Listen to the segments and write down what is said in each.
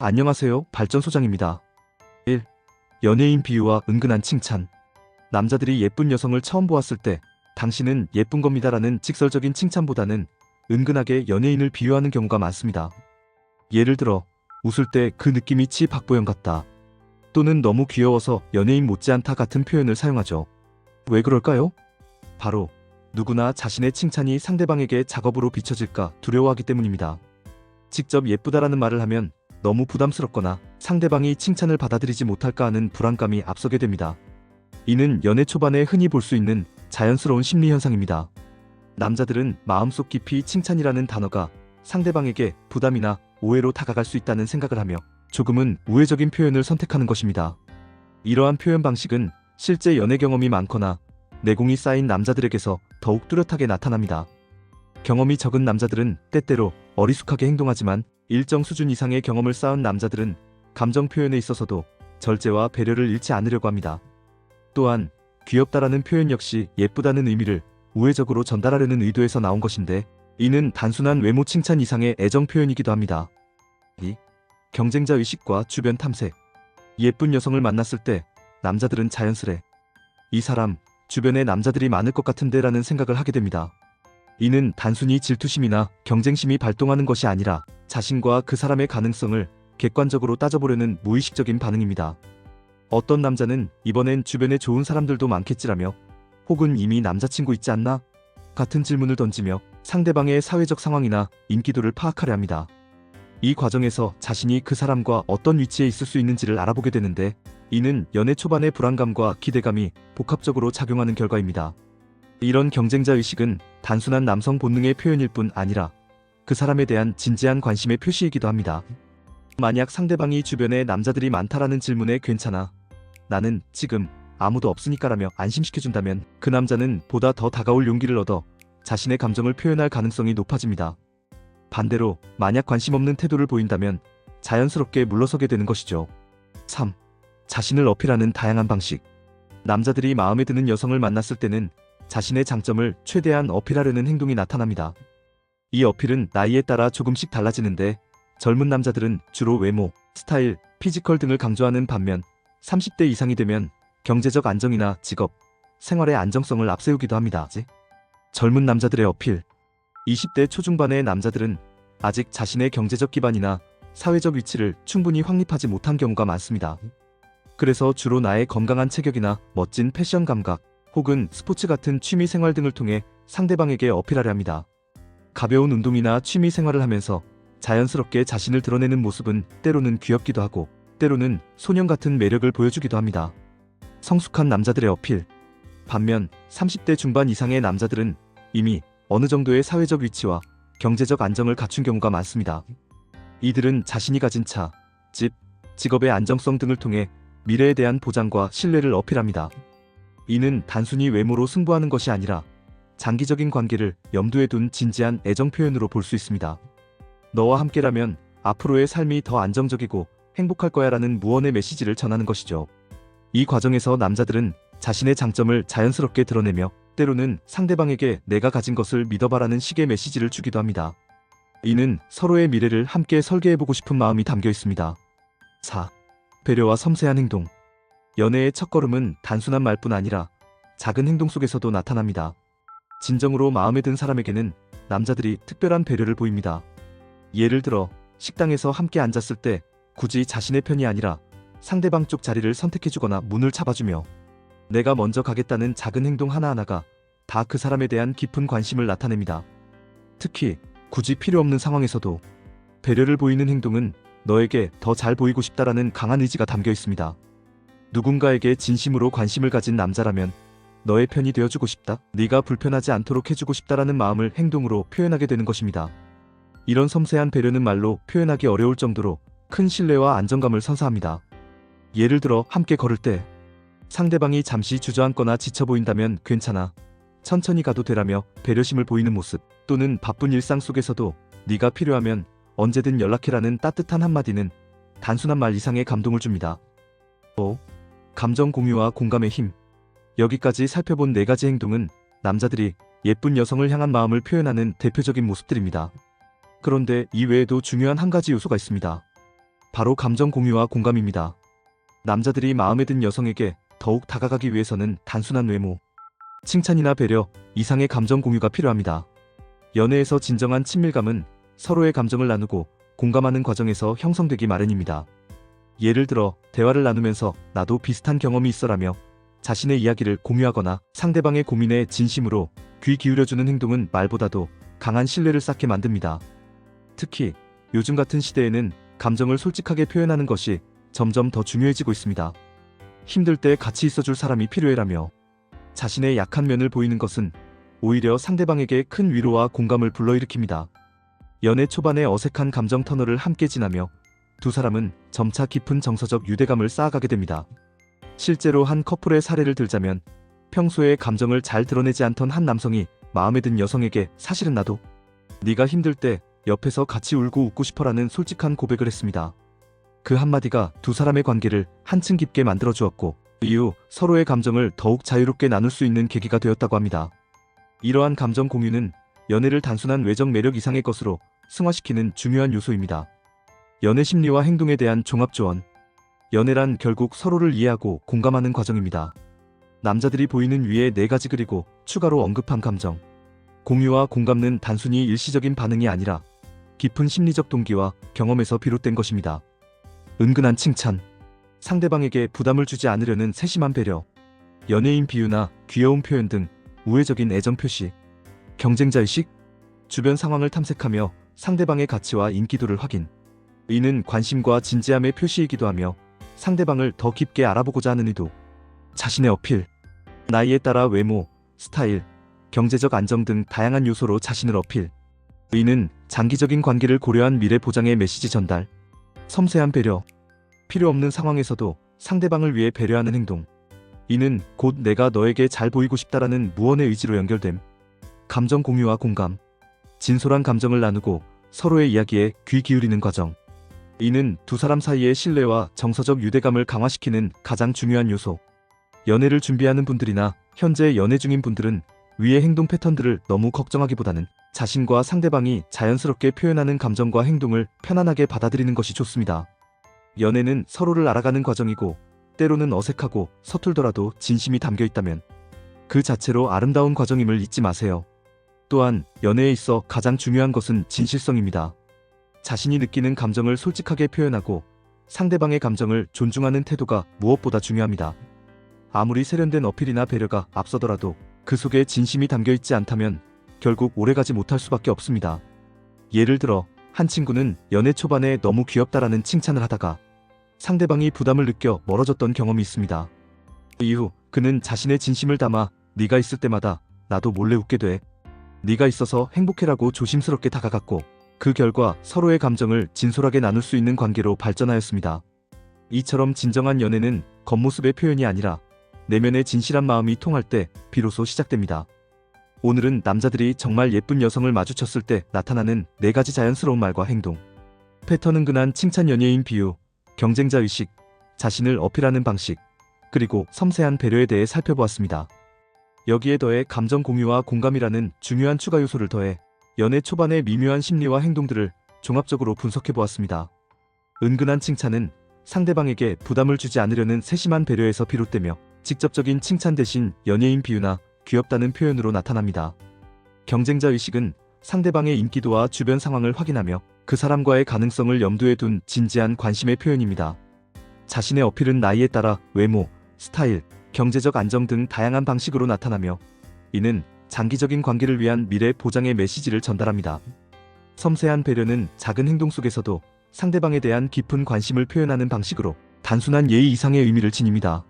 안녕하세요. 발전소장입니다. 1. 연예인 비유와 은근한 칭찬. 남자들이 예쁜 여성을 처음 보았을 때 당신은 예쁜 겁니다라는 직설적인 칭찬보다는 은근하게 연예인을 비유하는 경우가 많습니다. 예를 들어 웃을 때 그 느낌이 치 박보영 같다. 또는 너무 귀여워서 연예인 못지않다 같은 표현을 사용하죠. 왜 그럴까요? 바로 누구나 자신의 칭찬이 상대방에게 작업으로 비춰질까 두려워하기 때문입니다. 직접 예쁘다라는 말을 하면 너무 부담스럽거나 상대방이 칭찬을 받아들이지 못할까 하는 불안감이 앞서게 됩니다. 이는 연애 초반에 흔히 볼 수 있는 자연스러운 심리 현상입니다. 남자들은 마음속 깊이 칭찬이라는 단어가 상대방에게 부담이나 오해로 다가갈 수 있다는 생각을 하며 조금은 우회적인 표현을 선택하는 것입니다. 이러한 표현 방식은 실제 연애 경험이 많거나 내공이 쌓인 남자들에게서 더욱 뚜렷하게 나타납니다. 경험이 적은 남자들은 때때로 어리숙하게 행동하지만 일정 수준 이상의 경험을 쌓은 남자들은 감정 표현에 있어서도 절제와 배려를 잃지 않으려고 합니다. 또한 귀엽다라는 표현 역시 예쁘다는 의미를 우회적으로 전달하려는 의도에서 나온 것인데 이는 단순한 외모 칭찬 이상의 애정 표현이기도 합니다. 2. 경쟁자 의식과 주변 탐색. 예쁜 여성을 만났을 때 남자들은 자연스레 이 사람 주변에 남자들이 많을 것 같은데 라는 생각을 하게 됩니다. 이는 단순히 질투심이나 경쟁심이 발동하는 것이 아니라 자신과 그 사람의 가능성을 객관적으로 따져보려는 무의식적인 반응입니다. 어떤 남자는 이번엔 주변에 좋은 사람들도 많겠지라며 혹은 이미 남자친구 있지 않나? 같은 질문을 던지며 상대방의 사회적 상황이나 인기도를 파악하려 합니다. 이 과정에서 자신이 그 사람과 어떤 위치에 있을 수 있는지를 알아보게 되는데 이는 연애 초반의 불안감과 기대감이 복합적으로 작용하는 결과입니다. 이런 경쟁자 의식은 단순한 남성 본능의 표현일 뿐 아니라 그 사람에 대한 진지한 관심의 표시이기도 합니다. 만약 상대방이 주변에 남자들이 많다라는 질문에 괜찮아. 나는 지금 아무도 없으니까라며 안심시켜준다면 그 남자는 보다 더 다가올 용기를 얻어 자신의 감정을 표현할 가능성이 높아집니다. 반대로 만약 관심 없는 태도를 보인다면 자연스럽게 물러서게 되는 것이죠. 3. 자신을 어필하는 다양한 방식. 남자들이 마음에 드는 여성을 만났을 때는 자신의 장점을 최대한 어필하려는 행동이 나타납니다. 이 어필은 나이에 따라 조금씩 달라지는데 젊은 남자들은 주로 외모, 스타일, 피지컬 등을 강조하는 반면 30대 이상이 되면 경제적 안정이나 직업, 생활의 안정성을 앞세우기도 합니다. 젊은 남자들의 어필. 20대 초중반의 남자들은 아직 자신의 경제적 기반이나 사회적 위치를 충분히 확립하지 못한 경우가 많습니다. 그래서 주로 나의 건강한 체격이나 멋진 패션 감각, 혹은 스포츠 같은 취미 생활 등을 통해 상대방에게 어필하려 합니다. 가벼운 운동이나 취미 생활을 하면서 자연스럽게 자신을 드러내는 모습은 때로는 귀엽기도 하고 때로는 소년 같은 매력을 보여주기도 합니다. 성숙한 남자들의 어필. 반면 30대 중반 이상의 남자들은 이미 어느 정도의 사회적 위치와 경제적 안정을 갖춘 경우가 많습니다. 이들은 자신이 가진 차, 집, 직업의 안정성 등을 통해 미래에 대한 보장과 신뢰를 어필합니다. 이는 단순히 외모로 승부하는 것이 아니라 장기적인 관계를 염두에 둔 진지한 애정 표현으로 볼 수 있습니다. 너와 함께라면 앞으로의 삶이 더 안정적이고 행복할 거야 라는 무언의 메시지를 전하는 것이죠. 이 과정에서 남자들은 자신의 장점을 자연스럽게 드러내며 때로는 상대방에게 내가 가진 것을 믿어봐라는 식의 메시지를 주기도 합니다. 이는 서로의 미래를 함께 설계해보고 싶은 마음이 담겨 있습니다. 4. 배려와 섬세한 행동. 연애의 첫걸음은 단순한 말뿐 아니라 작은 행동 속에서도 나타납니다. 진정으로 마음에 든 사람에게는 남자들이 특별한 배려를 보입니다. 예를 들어 식당에서 함께 앉았을 때 굳이 자신의 편이 아니라 상대방 쪽 자리를 선택해주거나 문을 잡아주며 내가 먼저 가겠다는 작은 행동 하나하나가 다 그 사람에 대한 깊은 관심을 나타냅니다. 특히 굳이 필요 없는 상황에서도 배려를 보이는 행동은 너에게 더 잘 보이고 싶다라는 강한 의지가 담겨 있습니다. 누군가에게 진심으로 관심을 가진 남자라면 너의 편이 되어주고 싶다, 네가 불편하지 않도록 해주고 싶다라는 마음을 행동으로 표현하게 되는 것입니다. 이런 섬세한 배려는 말로 표현하기 어려울 정도로 큰 신뢰와 안정감을 선사합니다. 예를 들어 함께 걸을 때 상대방이 잠시 주저앉거나 지쳐 보인다면 괜찮아. 천천히 가도 되라며 배려심을 보이는 모습 또는 바쁜 일상 속에서도 네가 필요하면 언제든 연락해라는 따뜻한 한마디는 단순한 말 이상의 감동을 줍니다. 5. 감정 공유와 공감의 힘. 여기까지 살펴본 네 가지 행동은 남자들이 예쁜 여성을 향한 마음을 표현하는 대표적인 모습들입니다. 그런데 이 외에도 중요한 한 가지 요소가 있습니다. 바로 감정 공유와 공감입니다. 남자들이 마음에 든 여성에게 더욱 다가가기 위해서는 단순한 외모, 칭찬이나 배려, 이상의 감정 공유가 필요합니다. 연애에서 진정한 친밀감은 서로의 감정을 나누고 공감하는 과정에서 형성되기 마련입니다. 예를 들어 대화를 나누면서 나도 비슷한 경험이 있어라며 자신의 이야기를 공유하거나 상대방의 고민에 진심으로 귀 기울여주는 행동은 말보다도 강한 신뢰를 쌓게 만듭니다. 특히 요즘 같은 시대에는 감정을 솔직하게 표현하는 것이 점점 더 중요해지고 있습니다. 힘들 때 같이 있어줄 사람이 필요해라며 자신의 약한 면을 보이는 것은 오히려 상대방에게 큰 위로와 공감을 불러일으킵니다. 연애 초반의 어색한 감정 터널을 함께 지나며 두 사람은 점차 깊은 정서적 유대감을 쌓아가게 됩니다. 실제로 한 커플의 사례를 들자면 평소에 감정을 잘 드러내지 않던 한 남성이 마음에 든 여성에게 사실은 나도 네가 힘들 때 옆에서 같이 울고 웃고 싶어라는 솔직한 고백을 했습니다. 그 한마디가 두 사람의 관계를 한층 깊게 만들어 주었고 그 이후 서로의 감정을 더욱 자유롭게 나눌 수 있는 계기가 되었다고 합니다. 이러한 감정 공유는 연애를 단순한 외적 매력 이상의 것으로 승화시키는 중요한 요소입니다. 연애 심리와 행동에 대한 종합 조언. 연애란 결국 서로를 이해하고 공감하는 과정입니다. 남자들이 보이는 위에 네 가지 그리고 추가로 언급한 감정. 공유와 공감은 단순히 일시적인 반응이 아니라 깊은 심리적 동기와 경험에서 비롯된 것입니다. 은근한 칭찬. 상대방에게 부담을 주지 않으려는 세심한 배려. 연예인 비유나 귀여운 표현 등 우회적인 애정 표시. 경쟁자의식. 주변 상황을 탐색하며 상대방의 가치와 인기도를 확인. 이는 관심과 진지함의 표시이기도 하며 상대방을 더 깊게 알아보고자 하는 의도. 자신의 어필. 나이에 따라 외모, 스타일, 경제적 안정 등 다양한 요소로 자신을 어필. 이는 장기적인 관계를 고려한 미래 보장의 메시지 전달. 섬세한 배려. 필요 없는 상황에서도 상대방을 위해 배려하는 행동. 이는 곧 내가 너에게 잘 보이고 싶다라는 무언의 의지로 연결됨. 감정 공유와 공감. 진솔한 감정을 나누고 서로의 이야기에 귀 기울이는 과정. 이는 두 사람 사이의 신뢰와 정서적 유대감을 강화시키는 가장 중요한 요소. 연애를 준비하는 분들이나 현재 연애 중인 분들은 위의 행동 패턴들을 너무 걱정하기보다는 자신과 상대방이 자연스럽게 표현하는 감정과 행동을 편안하게 받아들이는 것이 좋습니다. 연애는 서로를 알아가는 과정이고 때로는 어색하고 서툴더라도 진심이 담겨 있다면 그 자체로 아름다운 과정임을 잊지 마세요. 또한 연애에 있어 가장 중요한 것은 진실성입니다. 자신이 느끼는 감정을 솔직하게 표현하고 상대방의 감정을 존중하는 태도가 무엇보다 중요합니다. 아무리 세련된 어필이나 배려가 앞서더라도 그 속에 진심이 담겨 있지 않다면 결국 오래가지 못할 수밖에 없습니다. 예를 들어 한 친구는 연애 초반에 너무 귀엽다라는 칭찬을 하다가 상대방이 부담을 느껴 멀어졌던 경험이 있습니다. 그 이후 그는 자신의 진심을 담아 네가 있을 때마다 나도 몰래 웃게 돼. 네가 있어서 행복해라고 조심스럽게 다가갔고 그 결과 서로의 감정을 진솔하게 나눌 수 있는 관계로 발전하였습니다. 이처럼 진정한 연애는 겉모습의 표현이 아니라 내면의 진실한 마음이 통할 때 비로소 시작됩니다. 오늘은 남자들이 정말 예쁜 여성을 마주쳤을 때 나타나는 네 가지 자연스러운 말과 행동. 패턴 은 근한 칭찬 연예인 비유, 경쟁자 의식, 자신을 어필하는 방식, 그리고 섬세한 배려에 대해 살펴보았습니다. 여기에 더해 감정 공유와 공감이라는 중요한 추가 요소를 더해 연애 초반의 미묘한 심리와 행동들을 종합적으로 분석해 보았습니다. 은근한 칭찬은 상대방에게 부담을 주지 않으려는 세심한 배려에서 비롯되며 직접적인 칭찬 대신 연예인 비유나 귀엽다는 표현으로 나타납니다. 경쟁자 의식은 상대방의 인기도와 주변 상황을 확인하며 그 사람과의 가능성을 염두에 둔 진지한 관심의 표현입니다. 자신의 어필은 나이에 따라 외모, 스타일, 경제적 안정 등 다양한 방식으로 나타나며 이는 장기적인 관계를 위한 미래 보장의 메시지를 전달합니다. 섬세한 배려는 작은 행동 속에서도 상대방에 대한 깊은 관심을 표현하는 방식으로 단순한 예의 이상의 의미를 지닙니다.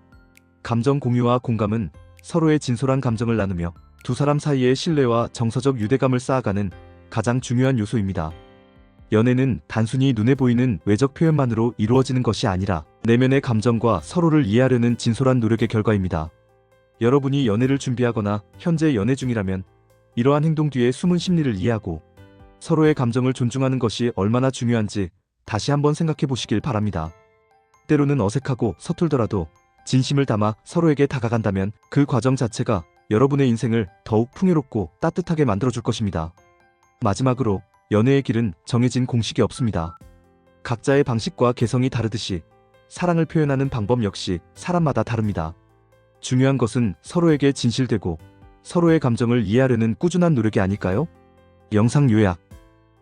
감정 공유와 공감은 서로의 진솔한 감정을 나누며 두 사람 사이의 신뢰와 정서적 유대감을 쌓아가는 가장 중요한 요소입니다. 연애는 단순히 눈에 보이는 외적 표현만으로 이루어지는 것이 아니라 내면의 감정과 서로를 이해하려는 진솔한 노력의 결과입니다. 여러분이 연애를 준비하거나 현재 연애 중이라면 이러한 행동 뒤에 숨은 심리를 이해하고 서로의 감정을 존중하는 것이 얼마나 중요한지 다시 한번 생각해 보시길 바랍니다. 때로는 어색하고 서툴더라도 진심을 담아 서로에게 다가간다면 그 과정 자체가 여러분의 인생을 더욱 풍요롭고 따뜻하게 만들어줄 것입니다. 마지막으로 연애의 길은 정해진 공식이 없습니다. 각자의 방식과 개성이 다르듯이 사랑을 표현하는 방법 역시 사람마다 다릅니다. 중요한 것은 서로에게 진실되고 서로의 감정을 이해하려는 꾸준한 노력이 아닐까요? 영상 요약.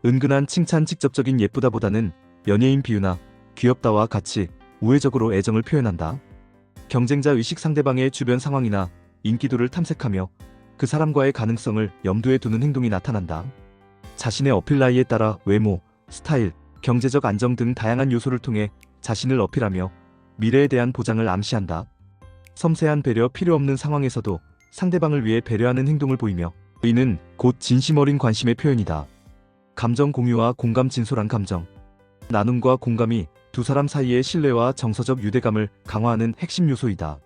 은근한 칭찬 직접적인 예쁘다보다는 연예인 비유나 귀엽다와 같이 우회적으로 애정을 표현한다. 경쟁자 의식 상대방의 주변 상황이나 인기도를 탐색하며 그 사람과의 가능성을 염두에 두는 행동이 나타난다. 자신의 어필 나이에 따라 외모, 스타일, 경제적 안정 등 다양한 요소를 통해 자신을 어필하며 미래에 대한 보장을 암시한다. 섬세한 배려 필요 없는 상황에서도 상대방을 위해 배려하는 행동을 보이며 이는 곧 진심 어린 관심의 표현이다. 감정 공유와 공감 진솔한 감정. 나눔과 공감이 두 사람 사이의 신뢰와 정서적 유대감을 강화하는 핵심 요소이다.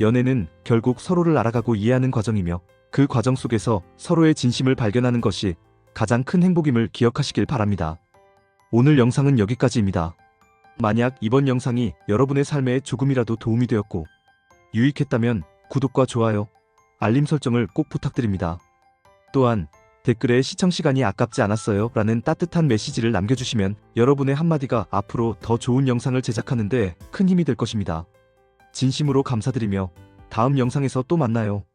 연애는 결국 서로를 알아가고 이해하는 과정이며 그 과정 속에서 서로의 진심을 발견하는 것이 가장 큰 행복임을 기억하시길 바랍니다. 오늘 영상은 여기까지입니다. 만약 이번 영상이 여러분의 삶에 조금이라도 도움이 되었고 유익했다면 구독과 좋아요, 알림 설정을 꼭 부탁드립니다. 또한 댓글에 시청 시간이 아깝지 않았어요 라는 따뜻한 메시지를 남겨주시면 여러분의 한마디가 앞으로 더 좋은 영상을 제작하는데 큰 힘이 될 것입니다. 진심으로 감사드리며 다음 영상에서 또 만나요.